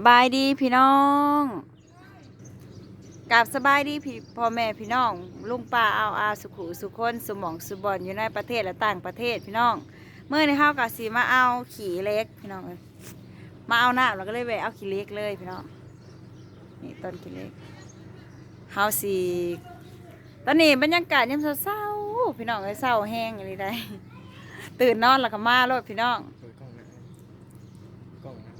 สบายดีพี่น้องกับสบายดีพี่พ่อแม่พี่น้อง ลุงป้าเอาอาสุขุสุคนสมองสุบอนอยู่ในประเทศและต่างประเทศพี่น้อง เมื่อในข้าวกับสีมาเอาขี่เล็กพี่น้องมาเอาหน้าเราก็เลยไปเอาขี่เล็กเลยพี่น้องนี่ต้นขี่เล็กเฮาสีตอนนี้บรรยากาศยังเศร้าพี่น้องเอ้ยเศร้าแห้งอะไรได้ตื่นนอนแล้วก็มาโลดพี่น้อง เปิดกล้องนะกล้องนะ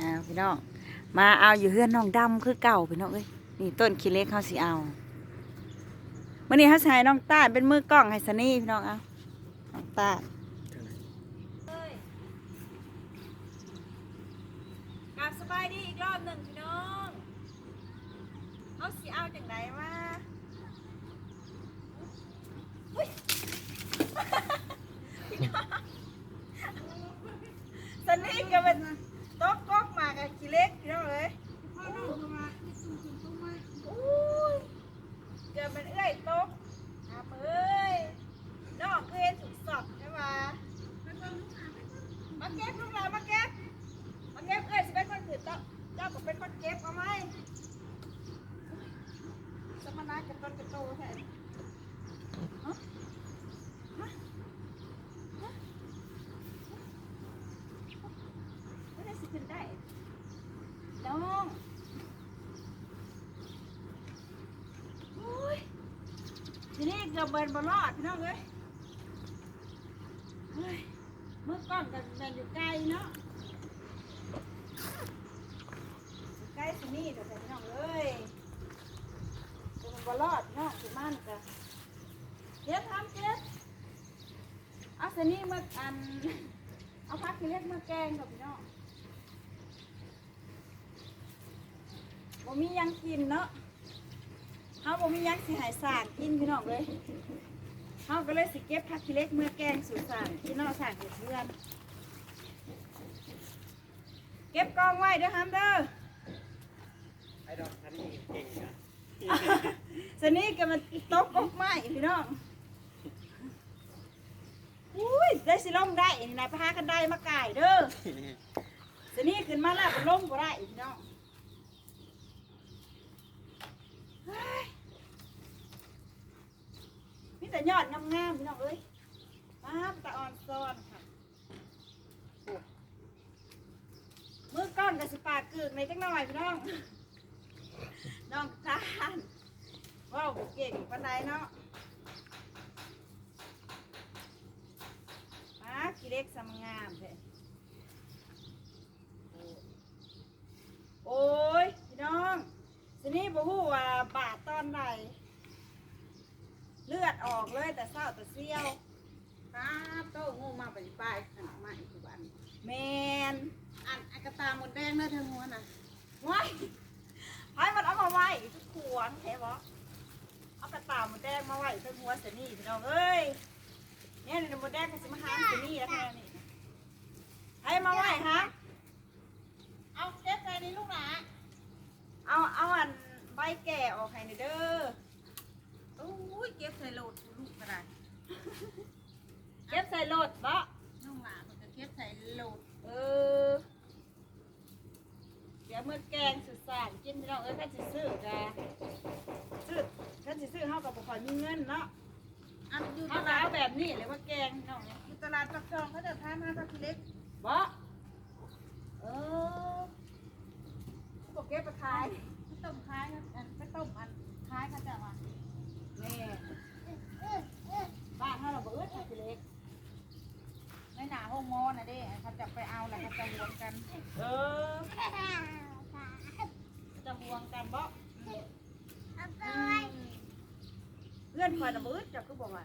อ่า พี่น้องมาเอาอยู่เฮือนน้องดำคือเก่าพี่น้องเอ้ยนี่ต้นขี้เล็กเขาสิเอาเมื่อนี้เขาใช้น้องตาเป็นมือกล้องให้สนี่พี่น้องเอาน้องตาดเท่ากลับสบายดีอีกรอบหนึ่งพี่น้องเขาสิเอาจากไหนมาสนี่ก็เป็นต๊ะก๊อก กับขี้เล็กพี่น้องเอ้ยอุ้ยเกิดเป็นเอ้อยตกอาเอ้ยดอกเอ้ยสุดสอบใช่ไหมมาเก็บลูกหลามาเก็บมาเก็บเอ้ยสิเป็นคนถือเจ้าเจ้าก็เป็นคนเก็บเอาไหมสมณะกับต้นกระโตแทนฮะฮะฮะไม่ได้สิขึ้นได้น้อง โอ้ย ทีนี้เกือบเบิร์นบอลอดพี่น้องเอ้ยเฮ้ยเมื่อก่อนกันแมนอยู่ไกลเนาะอยู่ใกล้สินี่แต่พี่น้องเอ้ยเกือบเบิร์นบอลอดพี่น้องสิมันกันเก็บทำเก็บเอาสินี่มาอันเอาพักที่เล็กมาแกงกับพี่น้องบ่มียังกินเนาะ เขาบ่มีหยังสิใหายสารกินพี่น้องเลยเขาก็เลยสิเก็บผักขี้เหล็กเมื่อแกงสู่สารพี่น้องสารเห็ดเพื่อนเก็บกองไว้เด้อฮัมเด้อไอ้ดอกท่านนี่เก่งนะสนี้ก็มันตกกกไม้พี่น้องอุ้ยได้สิลงได้นี่นายไปหากันได้มาไก่เด้อสนี้ขึ้นมาแล้วก็ลงก็ได้พี่น้องเฮ้ยมี แต่ยอดงามๆพี่น้องเอ้ยมาตะออนซ้อนค่ะมือก้อนกับสปากกึ่งในจังหน่อยพี่น้อง น้องทานว้าวเก่งปันไดเนาะมาขี้เล็กสำงามเลยโอ้ยพี่น้องทีนี้บอกว่าบาดตอนใดเลื อดออกเลยแต่เศร้าแต่เซี่ยวครับโต้งูมาไปป้ายขนมมาอีกวันแมนอันอันกระตาหมดแดงเนื้อเธอหัวน่ะว้ายให้มันเอามาไว้ทุกขวงแค่บอเอากระต่ายหมดแดงมาไว้ทั้งหัวเสนี่พี่น้องเอ้ยเนี่ยเดี๋ยวหมดแดงมันจะมาหามเสนี่แล้วแค่นี้ให้มาไว้ฮะเอาเก็บใจในลูกหลานเอาเอาอันใบแก่ออกให้หน่อยเด้อ โอ้ยเก็บใส่โหลดลูกกระดาษเก็บใส่รถบ่ลูกหลานมันก็เก็บใส่โหลดเออ เดี๋ยวเมื่อแกงสุดสานกินพี่น้องเอ้ยถ้าสิซื้อจ้ะซื้อถ้าสิซื้อเฮากับบ่ค่อยมีเงินเนาะอันอยู่เฮาตก็ลาดเอาแบบนี้เลยว่าแกงพี่น้องเนี่ยอยู่ตลาดปักซองเขาจะทานมาปักเล็กบ่เออเขาบอกเก็บไปขาย ไปต้มคล้ายครับอันไปต้มอันคล้ายเขาจะมา แม่บ้านเฮาเราบ่อึดค่ะพี่เล็กในหนาห้องมอน่ะเด้เขาจะไปเอาแหละเขาจะหวงกัน เออจะห่วงกันบ่อืมเพื่อนคอยน่ะบ่อึดจ้ะคือบอกว่า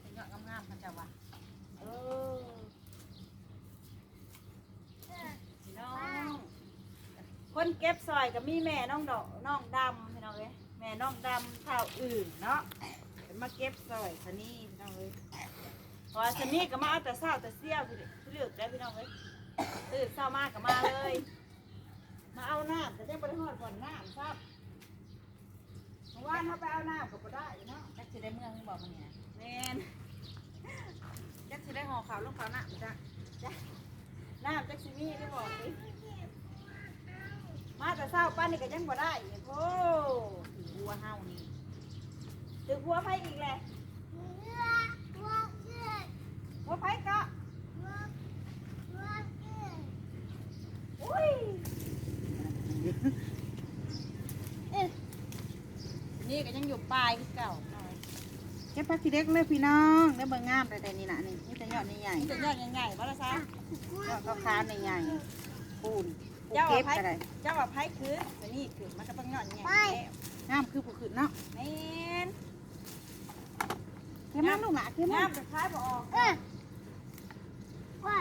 เป็นยอดงามๆเขาจะว่าเออพี่น้อง คนเก็บซอยกับมีแม่น้องดอกน้องดำพี่น้องเอ้ยแม่น้องดำข้าวอื่นเนาะเป็นมาเก็บซอยสนี่พี่น้องเอ้ยเพราะว่าสนี่ก็มาเอาแต่เช้าแต่เสี้ยวพี่เลือกได้พี่น้องเอ้ยตื่นเช้ามากก็มาเลย มาเอาน้ำแต่ยังไม่ได้หอดก่อนน้ำครับเมื่อวานเขาไปเอาน้ำก็บ่ได้เนาะจักสิได้เมืองบอกมันเนี่ยแมนจักสิได้ห่อขาวลูกขาวหน้าจ้ะจ้ะน้ำจักสิมีได้บอกสิมาแต่ เศร้าป้านนี่ก็ยังบ่ได้โอ้ถือหัวเฮานี่ถือหัวไผอีกแหละหัวไผก็อุ้ยนี่ก็ยังอยู่ปลายคือเก่าหน่อยเก็บผักชีเล็กเลยพี่น้องได้เบิ่งงามแต่แต่นี่นะนี่นี่แต่ยอดใหญ่นี่จะยอดใหญ่ๆบ่ละซะๆยอดขาวๆใหญ่ๆปูนปู เจ้าเก็บไผก็ได้เจ้าว่าไผคือแต่นี่คือมันก็ต้องยอดใหญ่แล้วงามคือผู้ขึ้นเนาะแม่นเก็บมาลูกหลานเก็บมาน้ำจะคล้ายบ่ออก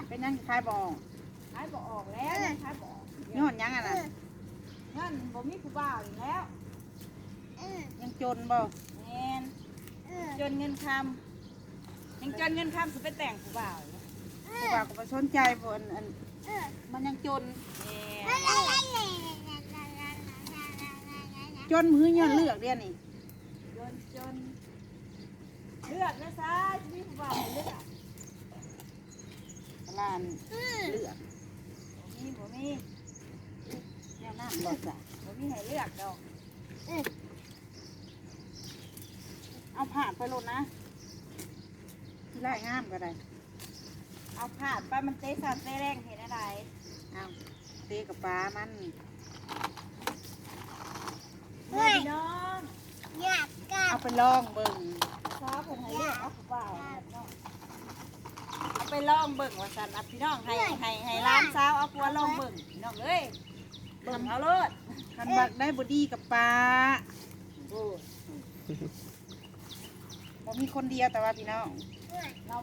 เป็นยังคล้ายบอคล้ายบ่ออกแล้วยังคล้ายบ่ออกยอดยังอะนะงั้นบ่มีผู้บ่าวอีกแล้วยังจนบ่แม่นจนเงินคำยังจนเงินคำสิไปแต่งผู้บ่าวอีกผู้บ่าวก็บ่สนใจบ่อันอัน มันยังจนแม่นจนมือย้อนเลือกเรียนนี่จนจนเลือกนะซะสิมีผู้บ่าวให้เลือกตลาดเลือกบ่มีบ่มีแนวน้ำบ่จ้ะบ่มีให้เลือกดอกเอาผ่านไปโลดนะที่ไร่งามก็ได้ เอาผาดไปมันเตะสันเตะแรงเห็นอะไรเอาเตะกับปลามันแม่พี่น้องเอาไปลองเบิ่งสาวเพิ่นให้เลือกเอาผู้บ่าวให้พี่น้องเอาไปลองเบิ่งว่าสันอะพี่น้องให้ให้ให้ร้านสาวเอาผัวลองเบิ่งพี่น้องเอ้ยเบิ่งเอาเลยคันบักได้บดีกับปลาโอ้บ่มีคนเดียวแต่ว่าพี่น้องเรา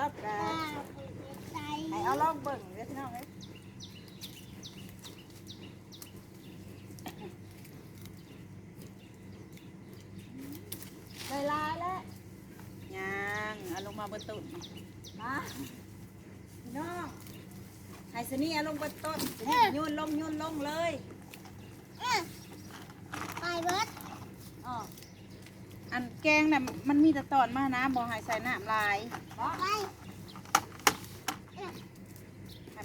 รับได้ให้เอาลองเบิ่งเด้อพี่น้องเอ้ยเวลาแล้วยังเอาลงมาเบนตุ่นมาพี่น้องไฮสนี่เอาลงบนต้นสนี่โยนลงโยนลงเลยอ๋อ อันแกงน่ะมันมีแต่ตอนมานะบ่ให้ใส่น้ำลายเพราะให้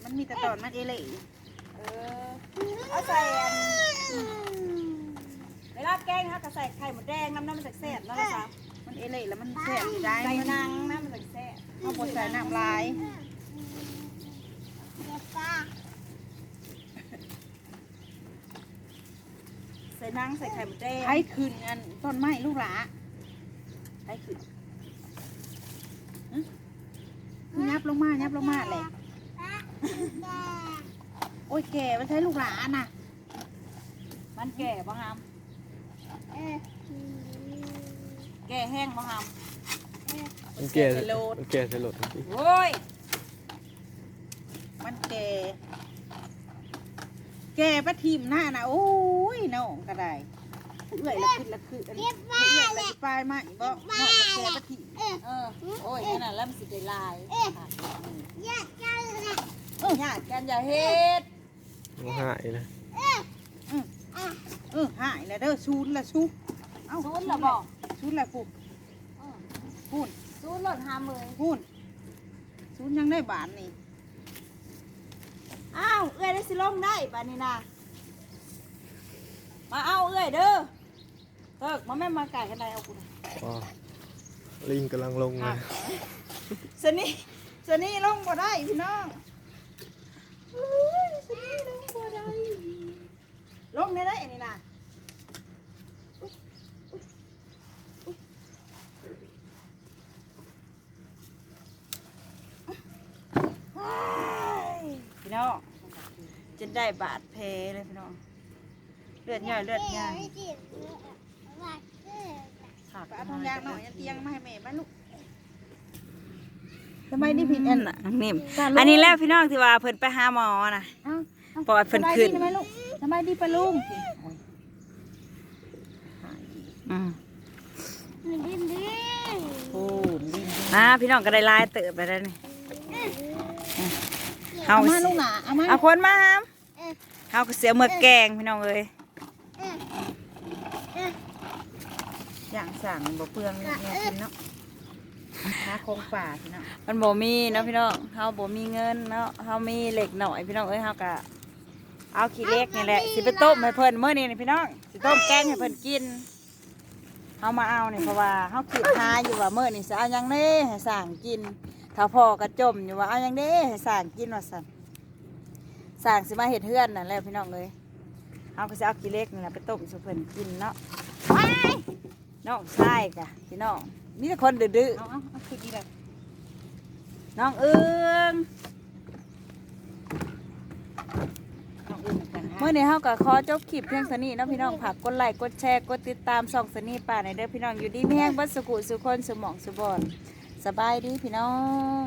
มันมีแต่ตอนมันเอเล่เออเอาใส่อันเวลาแกงเขาก็ใส่ไข่หมดแดงน้ำน้ำมันแซ่บๆแล้วนะคะมันเอเล่แล้วมันแซ่บอยู่ได้ใส่มันนางน้ำมันแซ่บเอาบ่ใส่น้ำลายใส่นางใส่ไข่หมดแดงไผขึ้นอันต้นไม้ลูกหลา ไผขึ้นหึยับลงมายับลงมาเลยโอ้ยแก่มันใช้ลูกหลานน่ะ มันแก่บ่ฮามแก่แห้งบ่ฮามมันแก่มันแก่ใส่รถจริงโอ้ย มันแก่ แก่ปะทิมหน้าน่ะโอ้ยน้องก็ได้ผู้เอื่อยละขึ้นละขึ้น ปลายมาอีกบ่น้อก็แก่ปะทิเออโอ้ยนั่นน่ะแล้วมันสิได้ลายค่ะญาติกันอย่าเฮ็ดหายนะเออหายแล้วเด้อชูนละชูเอ้าซูนละบอกชูนละพูพูนซูนหล่นหามเลยพูนชูนยังได้บานนี่อ้าวเอ้ยได้สิลงได้ปานนี้นะมาเอาเอ้ยเด้อ เติกมาแม่มาไก่กันได้เอากูนะอ๋อลิงกำลังลงมาสนี่สนี่ลงบ่ได้พี่น้องเฮ้ยสนี่ลงบ่ได้ลงได้ได้อันนี้นะเฮ้ยพี่น้องจนได้บาดแผลเลยพี่น้องเลือดย่อยเลือดย่อย ปลาทองยางหน่อยเตียงมาให้แม่มาลูกทำไมนี่ผิดอันน่ะนิ่มอันนี้แล้วพี่น้องที่ว่าเพิ่นไปหาหมอน่ะเอ้าปอดเพิ่นขึ้นทำไมลูกทำไมดีปะลุงอืมโอ้ลิ้นอ่าพี่น้องก็ได้ลายเติบไปแล้วนี่เฮาเอามาลูกหล่ะเอามาเอาคนมาหามเฮาก็เสียเมื่อแกงพี่น้องเอ้ย อย่างสั่งบ่เปลืองเนี่ยกินเนาะหาของป่าพี่น้องมันบ่มีเนาะพี่น้องเฮาบ่มีเงินเนาะเฮามีเหล็กหน่อยพี่น้องเอ้ยเฮาก็เอาขี้เหล็กนี่แหละสิไปต้มให้เพิ่นมื้อนี้นี่พี่น้องสิต้มแกงให้เพิ่นกินเฮามาเอานี่เพราะว่าเฮาคิดหาอยู่ว่ามื้อนี้สิเอาหยังเด้ให้สร้างกินถ้าพ่อก็จมอยู่ว่าเอาหยังเด้ให้สร้างกินว่าซั่นสร้างสิมาเฮ็ดเฮือนนั่นแหละพี่น้องเอ้ยเฮาก็สิเอาขี้เหล็กนี่แหละไปต้มให้เพิ่นกินเนาะว้าย น้องชายกะพี่น้องมีแต่คนดื้อเอาเอาเอาคือดีแบบน้องเอื้องน้องอื่นเหมือนกันเมื่อนี้เฮาก็ขอจบคลิปเพียงเท่านี้เนาะพี่น้องฝากกดไลค์กดแชร์กดติดตามส่องสนีป่าในอยเด้อพี่น้องอยู่ดีมีแห้งบัดสุกุสุคนสมองสุบอนสบายดีพี่น้อง